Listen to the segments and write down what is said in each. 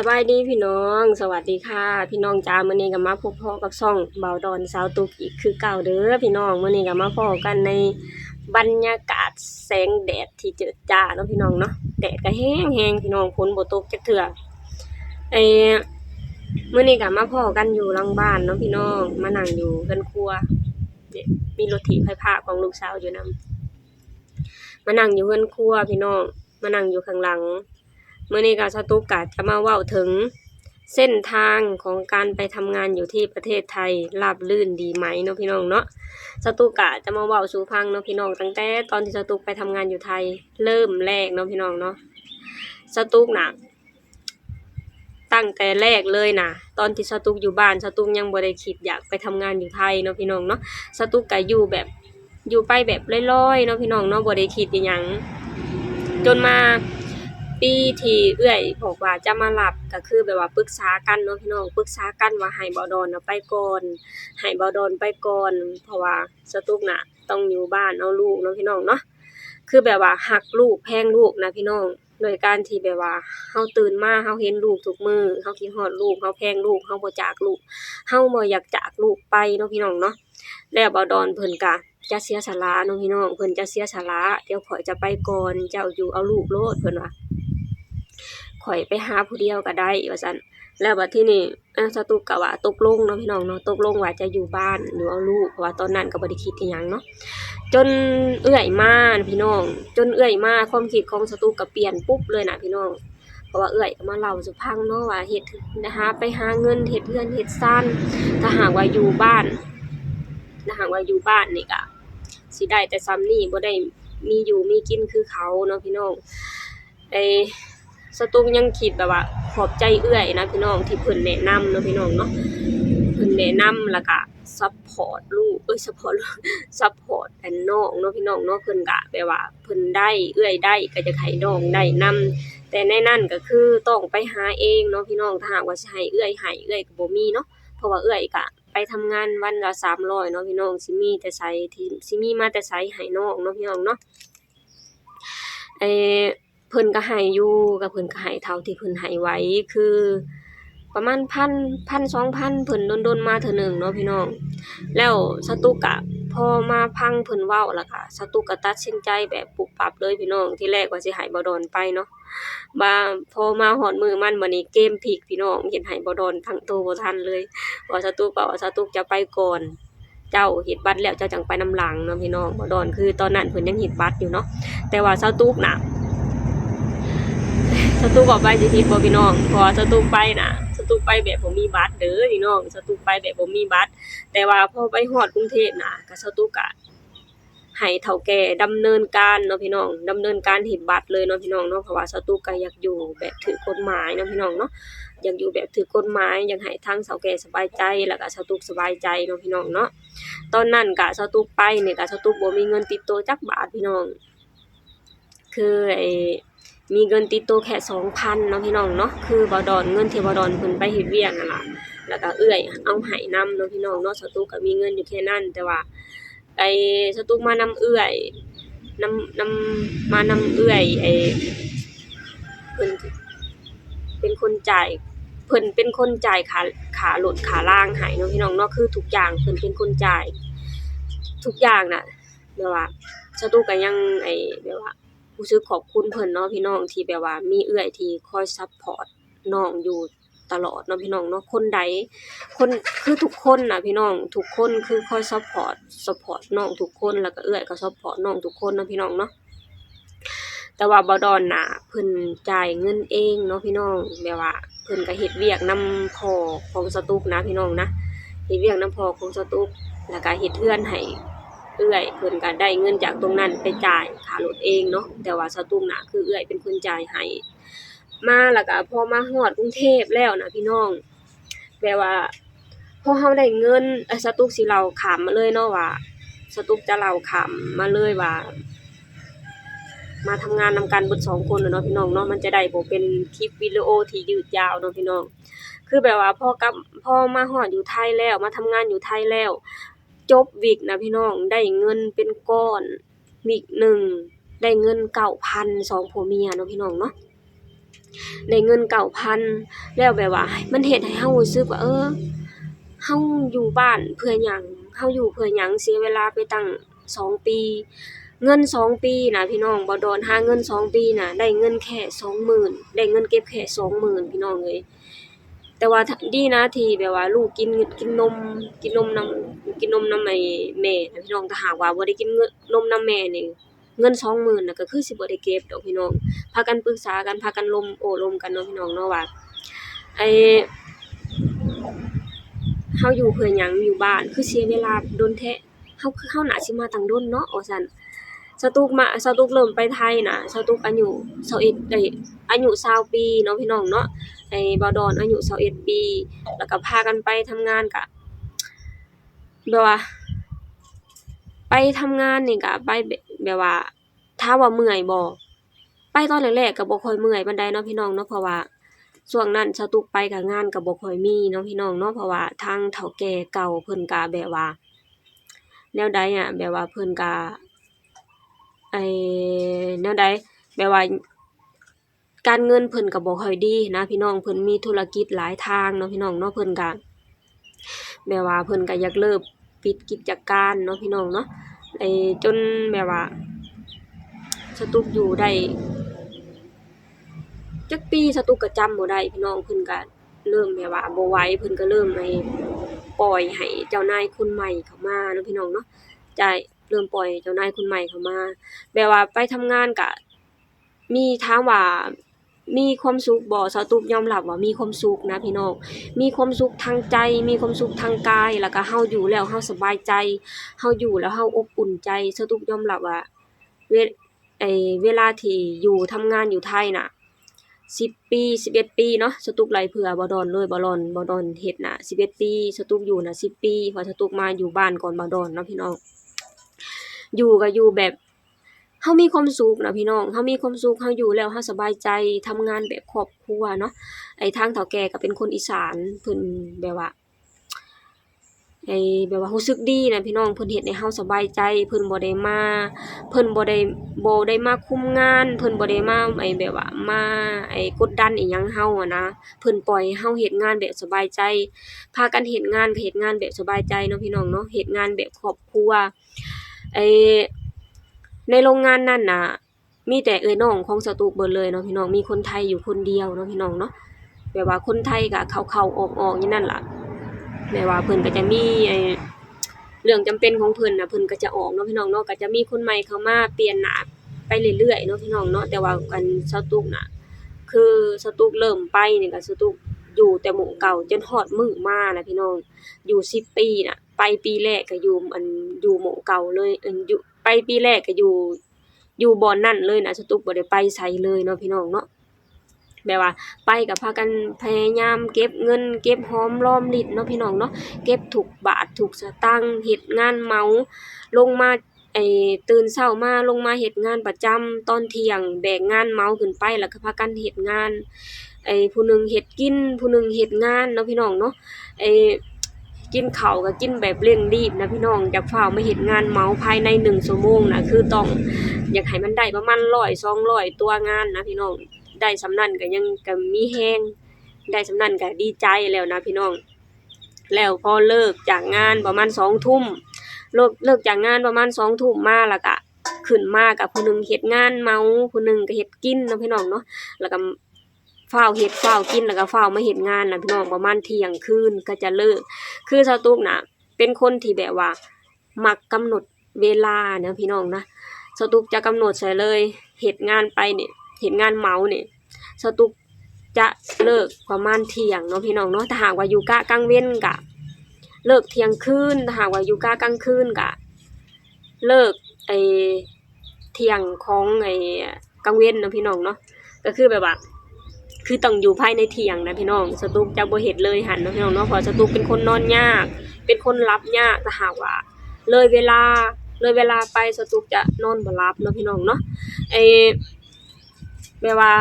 สบายดีพี่น้อง สวัสดีค่ะ พี่น้องจ้ามื้อนี้ก็มาพบพ่อกับซ่องเบาดอนสาวตุกอีกคือเก่าเด้อพี่น้องมื้อนี้ก็มาพ่อกันในบรรยากาศแสงแดดที่เจิดจ้าเนาะพี่น้องเนาะแดดก็แห้งแห้งพี่น้องฝนบ่ตกจักเทื่อเอมื้อนี้ก็มาพ่อกันอยู่หลังบ้านเนาะพี่น้องมานั่งอยู่เรือนครัวมีรถถีบไฟฟ้าของลูกสาวอยู่นํมานั่งอยู่เรือนครัวพี่น้อง มานั่งอยู่ข้างหลัง เมื่อนี้ก็สตุกกะจะมาเว้าถึงเส้นทางของการไปทำงานอยู่ที่ประเทศไทยราบลื่นดีไหมเนาะพี่น้องเนาะสตุกะจะมาเว้าสู่ฟังเนาะพี่น้องตั้งแต่ตอนที่สตุกไปทำงานอยู่ไทยเริ่มแรกเนาะพี่น้องเนาะสตุกนะตั้งแต่แรกเลยนะตอนที่สตุกอยู่บ้านสตุกยังบ่ได้คิดอยากไปทำงานอยู่ไทยเนาะพี่น้องเนาะสตุกก็อยู่แบบอยู่ไปแบบลอยๆเนาะพี่น้องเนาะบ่ได้คิดอิหยังจนมา ปีที่เอื้อยบอกว่าจะมารับก็คือแบบว่าปรึกษากันเนาะพี่น้องปรึกษากันว่าให้เบาดอนน่ะไปก่อนให้เบาดอนไปก่อน เพราะว่าสตุกน่ะต้องอยู่บ้านเอาลูกเนาะพี่น้องเนาะคือแบบว่าหักลูกแพงลูกนะพี่น้องโดยการที่แบบว่าเฮาตื่นมาเฮาเห็นลูกทุกมือเฮาคิดฮอดลูกเฮาแพงลูกเฮาบ่จากลูกเฮาบ่อยากจากลูกไปเนาะพี่น้องเนาะแล้วเบาดอนเพิ่นก็จะเสียสละเนาะพี่น้องเพิ่นจะเสียสละเดี๋ยวข่อยจะไปก่อนเจ้าอยู่เอาลูกโลดเพิ่นว่า ข่อยไปหาผู้เดียวก็ได้ว่าซั่นแล้วบัดที่นี้เออสตุกก็ว่าตกลงเนาะพี่น้องเนาะตกลงว่าจะอยู่บ้านอยู่เอาลูกเพราะว่าตอนนั้นก็บ่ได้คิดอิหยังเนาะจนเอื้อยมาพี่น้อง จนเอื้อยมาความคิดของสตุกก็เปลี่ยนปุ๊บเลยนะพี่น้องเพราะว่าเอื้อยก็มาเล่าสู่ฟังเนาะว่าเฮ็ดนะคะไปหาเงินเฮ็ดเรือนเฮ็ดซ่านถ้าหากว่าอยู่บ้านถ้าหากว่าอยู่บ้านนี่ก็สิได้แต่ซ้ำนี้บ่ได้มีอยู่มีกินคือเขาเนาะพี่น้องไอ สตุกยังคิดแบบว่าขอบใจเอื้อยนะพี่น้องที่เพิ่นแนะนำเนาะพี่น้องเนาะเพิ่นแนะนำแล้วก็ซัปพอร์ตลูกเอ้ยซัปพอร์ตซัปพอร์ตอันน้องเนาะพี่น้องเนาะเพิ่นก็แบบว่าเพิ่นได้เอื้อยได้ก็จะให้น้องได้นํแต่ในนั้นก็คือต้องไปหาเองเนาะพี่น้องถ้าหากว่าสิให้เอื้อยให้เอื้อยก็บ่มีเนาะเพราะว่าเอื้อยก็ไปทำงานวันละ300เนาะพี่น้องสิมีแต่ไสที่สิมีมาแต่ไสให้น้องเนาะพี่น้องเนาะเอ่อ เพิ่นก็ให้อยู่ก็เพิ่นก็ให้เท่าที่เพิ่นให้ไว้คือ ประมาณพันพันสองพันเพิ่นโดนๆมาเทื่อหนึ่งเนาะพี่น้อง แล้วสตุกะพอมาพังเพิ่นเว้าแล้วก็สตุกก็ตัดสินใจแบบปุบปับเลยพี่น้องที่แรกว่าสิให้บ่ดอนไปเนาะบ่าพอมาฮอดมือมันบัดนี้เกมพลิกพี่น้องเฮ็ดให้บ่ดอนตั้งโตวบ่ทันเลยว่าสตุกก็ว่าสตุกจะไปก่อนเจ้าเฮ็ดบัตรแล้วเจ้าจังไปนำหลังเนาะพี่น้องบ่ดอนคือตอนนั้นเพิ่นยังเฮ็ดบัตรอยู่เนาะแต่ว่าสตุกน่ะ สตูบอไปสิทิบ่พี่น้องพอสตูไปน่ะสตูไปแบบบ่มีบัตรเด้อพี่น้องสตูไปแบบบ่มีบัตร แต่ว่าพอไปฮอดกรุงเทพน่ะก็สตูก็ให้เฒ่าแก่ดำเนินการเนาะพี่น้องดำเนินการเฮ็ดบัตรเลยเนาะพี่น้องเนาะเพราะว่าสตูก็อยากอยู่แบบถูกกฎหมายเนาะพี่น้องเนาะอยากอยู่แบบถูกกฎหมายอยากให้ทางเฒ่าแก่สบายใจแล้วก็สตูสบายใจเนาะพี่น้องเนาะตอนนั้นก็สตูไปเนี่ยก็สตูบ่มีเงินติดตัวจักบาทพี่น้อง คือไอ้ มีเงินติดตัวแค่2,000เนาะพี่น้องเนาะคือบ่ดอนเงินที่บ่ดอนเพิ่นไปเฮ็ดเวียกนั่นล่ะแล้วก็เอื้อยเอาให้นำเนาะพี่น้องเนาะสตุกก็มีเงินอยู่แค่นั้น แต่ว่าไอ้สตุกมานำเอื้อยนำนำมานำเอื้อยไอ้เพิ่นเป็นคนจ่ายเพิ่นเป็นคนจ่ายค่าค่ารถค่าล่างให้เนาะพี่น้องเนาะคือทุกอย่างเพิ่นเป็นคนจ่าย ทุกอย่างน่ะแบบว่าสตุกก็ยังไอ้แบบว่า รู้สึกขอบคุณเพิ่นเนาะพี่น้องที่แบบว่ามีเอื้อยที่คอยซัปพอร์ตน้องอยู่ตลอดเนาะพี่น้องเนาะคนใดคนคือทุกคนน่ะพี่น้องทุกคนคือคอยซัปพอร์ตซัปพอร์ตน้องทุกคนแล้วก็เอื้อยก็ซัปพอร์ตน้องทุกคนเนาะพี่น้องเนาะแต่ว่าบ่ดอนน่ะเพิ่นจ่ายเงินเองเนาะพี่น้องแบบว่าเพิ่นก็เฮ็ดเวียกนำพ่อของสตุกนะพี่น้องนะเฮ็ดเวียกนำพ่อของสตุกแล้วก็เฮ็ดเรือนให้ เอื้อยเพิ่นก็ได้เงินจากตรงนั้นไปจ่ายค่ารถเองเนาะแต่ว่าสตุ้มน่ะคือเอื้อยเป็นคนจ่ายให้มาแล้วก็พอมาฮอดกรุงเทพแล้วนะพี่น้องแบบว่าพอเฮาได้เงินสตุกสิเล่าขามมาเลยเนาะว่า สตุกจะเล่าขามมาเลยว่า มาทำงานนำกันเบิดสองคนเนาะพี่น้องเนาะมันจะได้บ่เป็นคลิปวิดีโอที่ยืดยาวเนาะพี่น้องคือแบบว่าพ่อกับพ่อมาฮอดอยู่ไทยแล้ว มาทำงานอยู่ไทยแล้ว จบวิกนะพี่น้องได้เงินเป็นก้อนวิกหนึ่งได้เงินเก้าพันสองผัวเมียเนาะพี่น้องเนาะได้เงินเก่าพันแล้วแบบว่า มันเฮ็ดให้เฮารู้สึกว่าเออเฮาอยู่บ้านเพื่อหยังเฮาอยู่เพื่อหยังเสียเวลาไปตั้งสองปี เงินสองปีน่ะพี่น้องบ่ดอนหาเงินสองปีน่ะได้เงินแค่20,000ได้เงินเก็บแค่20,000พี่น้องเอ้ย แต่ว่าดีนะที่แบบว่าลูกกินกินนมกินนมนำกินนมนำไอ้แม่น่พี่น้องถ้าหากว่าบ่ได้กินเงินนมนำแม่นี่เงิน20,000น่ะก็คือสิบ่ได้เก็บดอกพี่น้องพากันปรึกษากันพากันลมโอ้ลมกันเนาะพี่น้องเนาะว่าไอ้เฮาอยู่เพื่อหยังอยู่บ้านคือเสียเวลาโดนแท้เฮาคือเฮาน่าสิมาตั้งโดนเนาะว่าซั่น สตุกมาสตุกเริ่มไปไทยนะสตุกอายุ21ได้อายุ20ปีเนาะพี่น้องเนาะไอ้บ่าวดอนอายุ21ปี แล้วก็พากันไปทำงานก็แบบว่า ไปทำงานนี่ก็ไปแบบแบว่าถาว่าเมื่อยบ่ไปตอนแรกๆก็บ่ค่อยเมื่อยปานใดเนาะพี่น้องเนาะเพราะว่าช่วงนั้นสตุกไปก็งานก็บ่ค่อยมีเนาะพี่น้องเนาะเพราะว่าทางเฒ่าแก่เก่าเพิ่นก็แบบว่าแนวใดอะแบบว่าเพิ่นก็ ไอ้แนวใดแบบว่า การเงินเพิ่นก็บ่ค่อยดีนะพี่น้องเพิ่นมีธุรกิจหลายทางเนาะพี่น้องเนาะเพิ่นก็แบบว่าเพิ่นก็อยากเลิกปิดกิจการเนาะพี่น้องเนาะไอ้จนแบบว่า สตุกอยู่ได้จักปีสตุกก็จำบ่ได้พี่น้องเพิ่นก็เริ่มแบบว่าบ่ไหวเพิ่นก็เริ่มให้ปล่อยให้เจ้านายคนใหม่เข้ามาเนาะพี่น้องเนาะจ่าย เริ่มปล่อยเจ้านายคนใหม่เข้ามาแบบว่าไปทำงานก็มีถามว่ามีความสุขบ่สตุกยอมรับว่ามีความสุขนะพี่น้อง มีความสุขทางใจ มีความสุขทางกาย แล้วก็เฮาอยู่แล้วเฮาสบายใจ เฮาอยู่แล้วเฮาอบอุ่นใจสตุกยอมรับว่าเวไอเวลาที่อยู่ทำงานอยู่ไทยน่ะ10ปี11ปีเนาะสตุกไหลเผื่อบ่ดอนเลยบ่รอนบ่ดอนเฮ็ดน่ะ11ปีสตุกอยู่น่ะ10ปีเพราะสตุกมาอยู่บ้านก่อนบ่ดอนเนาะพี่น้อง อยู่ก็อยู่แบบเฮามีความสุขนะพี่น้องเฮามีความสุขเฮาอยู่แล้วเฮาสบายใจทำงานแบบครอบครัวเนาะไอ้ทางเฒ่าแก่ก็เป็นคนอีสานเพิ่นแบบว่าไอ้แบบว่ารู้สึกดีนะพี่น้องเพิ่นเฮ็ดให้เฮาสบายใจ เพิ่นบ่ได้มาเพิ่นบ่ได้บ่ได้มาคุมงาน เพิ่นบ่ได้มาไอ้แบบว่ามาไอ้กดดันอิหยังเฮาอะนะเพิ่นปล่อยให้เฮาเฮ็ดงานแบบสบายใจ พากันเฮ็ดงานก็เฮ็ดงานแบบสบายใจเนาะพี่น้องเนาะเฮ็ดงานแบบครอบครัว ไอ้ในโรงงานนั้นน่ะ มีแต่เอ้ยน้องของสตูกเบิดเลยเนาะพี่น้องมีคนไทยอยู่คนเดียวเนาะพี่น้องเนาะแบบว่าคนไทยก็เข้าออกๆอยู่นั่นล่ะแม่ว่าเพิ่นก็จะมีไอ้เรื่องจำเป็นของเพิ่นน่ะเพิ่นก็จะออกเนาะพี่น้องเนาะก็จะมีคนใหม่เข้ามาเปลี่ยนหน้าไปเรื่อยๆเนาะพี่น้องเนาะแต่ว่ากันสตุกน่ะ คือสตุกเริ่มไปนี่ก็สตุกอยู่แต่หมู่เก่าจนฮอดมื้อมานะพี่น้องอยู่10ปีน่ะ ไปปีแรกก็อยู่อันอยู่หมู่เก่าเลยอิ้นอยู่ไปปีแรกก็อยู่ อยู่บ่อนนั้นเลยนะสตุกบ่ได้ไปไสเลยเนาะพี่น้องเนาะแบบว่าไปก็พากันพยายามเก็บเงิน เก็บหอมรอมริบเนาะพี่น้องเนาะเก็บทุกบาททุกสตางค์เฮ็ดงานเมาลงมาไอ้ตื่นเช้ามาลงมาเฮ็ดงานประจำตอนเที่ยงแบกงานเมาขึ้นไปแล้วก็พากันเฮ็ดงานไอ้ผู้หนึ่งเฮ็ดกิน ผู้หนึ่งเฮ็ดงานเนาะพี่น้องเนาะไอ้ กินเขาก็กินแบบเร่งรีบนะพี่น้องอยากฟ้าวมาเฮ็ดงานเมาภายใน1ชั่วโมงนะคือต้องอยากให้มันได้ประมาณ100 200ตัวงานนะพี่น้องได้สำนันก็ยังก็มีแฮงได้สำนันก็ดีใจแล้วนะพี่น้อง แล้วพอเลิกจากงานประมาณ2ทุ่มเลิกเลิกจากงานประมาณ2ทุ่มมาแล้วก็ขึ้นมากับผู้หนึ่งเฮ็ดงานเมาผู้หนึ่งก็เฮ็ดกินนะพี่น้องเนาะแล้วก็ ฟ้าวเฮ็ดฟ้าวกินแล้วก็ฟ้าวมาเฮ็ดงานนะพี่น้องประมาณเที่ยงคืนก็จะเลิก คือสตุกนะเป็นคนที่แบบว่า มักกำหนดเวลาเนะพี่น้องนะสตุกจะกำหนดใส่เลยเฮ็ดงานไปเนี่ยเฮ็ดงานเมาเนี่สตุกจะเลิกประมาณเที่ยงเนาะพี่น้องเนาะถ้าหากว่าอยู่กะกลางเว้นกะ เลิกเที่ยงคืนถ้าหากว่าอยู่กะกลางคืนกะ เลิกไอเที่ยงของไอกลางเว้นเนาะพี่น้องเนาะก็คือแบบว่า คือต้องอยู่ภายในเที่ยงนะพี่น้องสตุกจะบ่เฮ็ดเลยหันนะพี่น้องเนาะเพราะสตุกเป็นคนนอนยาก เป็นคนหลับยากถ้าหากว่า เลยเวลาเลยเวลาไปสตุกจะนอนบ่หลับเนาะพี่น้องเนาะไอแบบว่า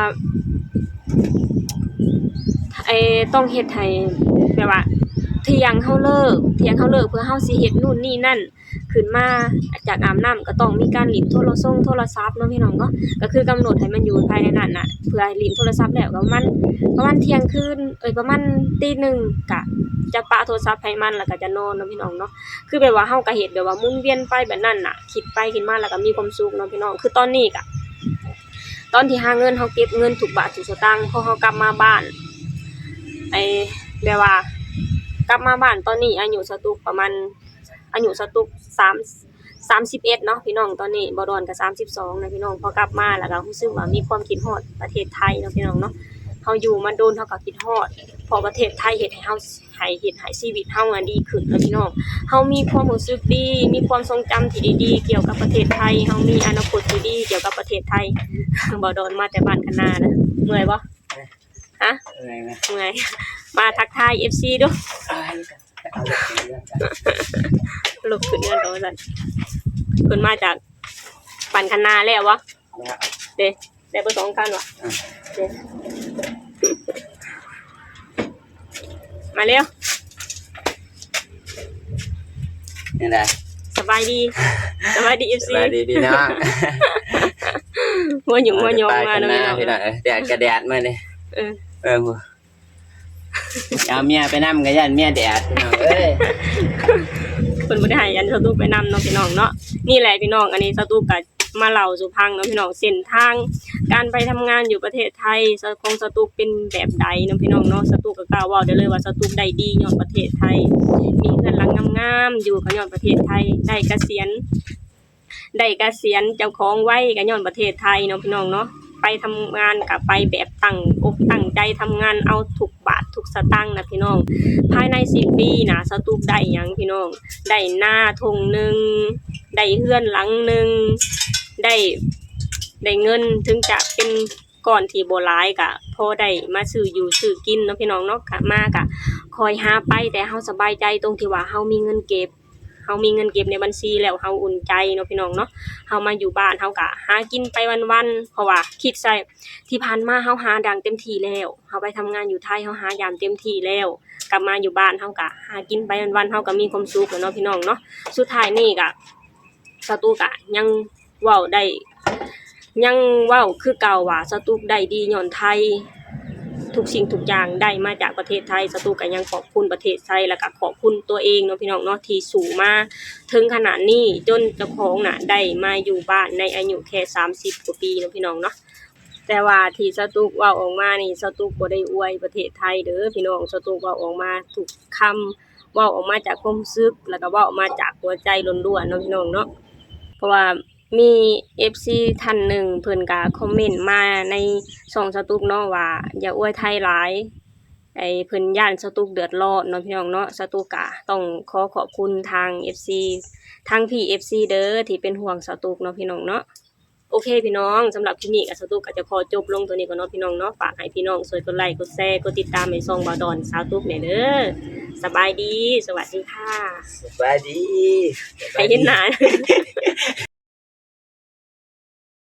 ไอ้ต้องเฮ็ดให้แบบว่าเที่ยงเฮาเลิกเที่ยงเฮาเลิกเพื่อเฮาสิเฮ็ดนู่นนี่นั่น ขึ้นมาจากอาบน้ำก็ต้องมีการหลินโทรศัพท์โทรศัพท์เนาะพี่น้องเนาะก็คือกำหนดให้มันอยู่ภายในนั้นน่ะเพื่อหลินโทรศัพท์แล้วก็มันประมาณเที่ยงคืนเอ้ยประมาณตีหนึ่งก็จะปะโทรศัพท์ให้มันแล้วก็จะนอนเนาะพี่น้องเนาะคือแบบว่าเฮาก็เฮ็ดแบบว่าหมุนเวียนไปแบบนั้นน่ะคิดไปคิดมาแล้วก็มีความสุขเนาะพี่น้องคือตอนนี้ก็ตอนที่หาเงินเฮาเก็บเงินทุกบาททุกสตางค์พอเฮากลับมาบ้านไอ้แบบว่ากลับมาบ้านตอนนี้อายุสตุกประมาณ อายุสตุกสามสามสิบเอ็ดเนาะพี่น้องตอนนี้บดอนกับสามสิบสองนะพี่น้องพอกลับมาแล้วก็รู้สึกว่ามีความคิดฮอดประเทศไทยเนาะพี่น้องเนาะเฮาอยู่มาโดนเฮาก็คิดฮอด พอประเทศไทยเฮ็ดให้เฮาให้เฮ็ดให้ชีวิตเฮาอะดีขึ้นเนาะพี่น้องเฮามีความรู้สึกดี มีความทรงจำที่ดีๆ เกี่ยวกับประเทศไทยเฮามีอนาคตที่ดีเกี่ยวกับประเทศไทยบดอนมาแต่บ้านคณานะเมื่อยบ่ฮะอะไรนะเมื่อยมาทักทาย FC ดูเอาเลยเรื่องกัน ลุกขึ้นเงินโตสันเพิ่นมาจากปั่นคันนาแล้ววะเด้ได้เบอร์สองคันวะมาเร็วนี่แหละสบายดีสบายดีเอฟซีสบายดีพี่น้องมัวหยุ่งมัวยองมาเนาะพี่น้องงเอ้ยแดดกระแดดมาเลยเออเออ เอาเมียไปนั่กันยันเมียแดดพี่น้องเอ้ยเพิ่นบ่ได้ให้ยันสตูไปนำเนาะพี่น้องเนาะนี่แหละพี่น้องอันนี้สตูก็มาเล่าสู่พังเนาะพี่น้องเส้นทาง การไปทำงานอยู่ประเทศไทยสของสตูเป็นแบบใดเนาะพี่น้องเนาะสตูก็กล่าวเว้าได้เลยว่าสตูได้ดีย้อนประเทศไทย มีเงินหลังงามๆอยู่ก็ย้อนประเทศไทยได้เกษียณได้เกษียณเจ้าของไว้ก็ย้อนประเทศไทยเนาะพี่น้องเนาะไปทำงานกับไปแบบตั้งอกตั้งใจทำงานเอาทุกบา ทุกสตังค์นะพี่น้อง ภายในสิบปีนะสตูกได้ยังพี่น้อง ได้หน้าทงหนึ่งได้เฮือนหลังหนึ่งได้ได้เงินถึงจะเป็นก่อนที่โบรายกะพอได้มาซื้ออยู่ซื้อกินเนาะพี่น้องเนาะกะมากะคอยหาไปแต่เฮาสบายใจตรงที่ว่าเฮามีเงินเก็บ เฮามีเงินเก็บในบัญชีแล้วเฮาอุ่นใจเนาะพี่น้องเนาะเฮามาอยู่บ้านเฮากะหากินไปวันๆเพราะว่าคิดใส่ที่ผ่านมาเฮาหาดังเต็มที่แล้วเฮาไปทำงานอยู่ไทยเฮาหายามเต็มที่แล้ว กลับมาอยู่บ้านเฮากะหากินไปวันๆเฮาก็มีความสุขเนาะพี่น้องเนาะสุดท้ายนี่กะสตูกะยังเว้าได้ยังเว้าคือเก่าว่าสตูกได้ดีย้อนไทย ทุกสิ่งทุกอย่างได้มาจากประเทศไทยสตูก็ยังขอบคุณประเทศไทยแล้วก็ขอบคุณตัวเองเนาะพี่น้องเนาะที่สู่มาถึงขนาดนี้จนเจ้าของน่ะได้มาอยู่บ้านในอายุแค่30กว่าปีเนาะพี่น้องเนาะแต่ว่าที่สตูกว้าออกมานี่สตูกบ่ได้อวยประเทศไทยเด้อพี่น้องสตูกว้าออกมาทุกคำเว้าออกมาจากความรู้สึกแล้วก็ว้าออกมาจากหัวใจล้วนๆเนาะพี่น้องเนาะเพราะว่า มี FC ท่านหนึ่งเพิ่นก็คอมเมนต์มาในช่องสตูกเนาะว่าอย่าอวยไทยหลายไอ้เพิ่นย่านสตูกเดือดร้อนเนาะพี่น้องเนาะสตูกกะต้องขอขอบคุณทาง FC ทางพี่ FC เด้อที่เป็นห่วงสตูกเนาะพี่น้องเนาะโอเคพี่น้องสำหรับคลิปนี้กับสตูกก็จะขอจบลงตัวนี้ก่อนเนาะพี่น้องเนาะฝากให้พี่น้องช่วยกดไลค์กดแชร์กดติดตามให้ช่องบาดอนสาวตุกเนี่ยเด้อสบายดี สวัสดีค่ะสบายดีไปเห็นหน้า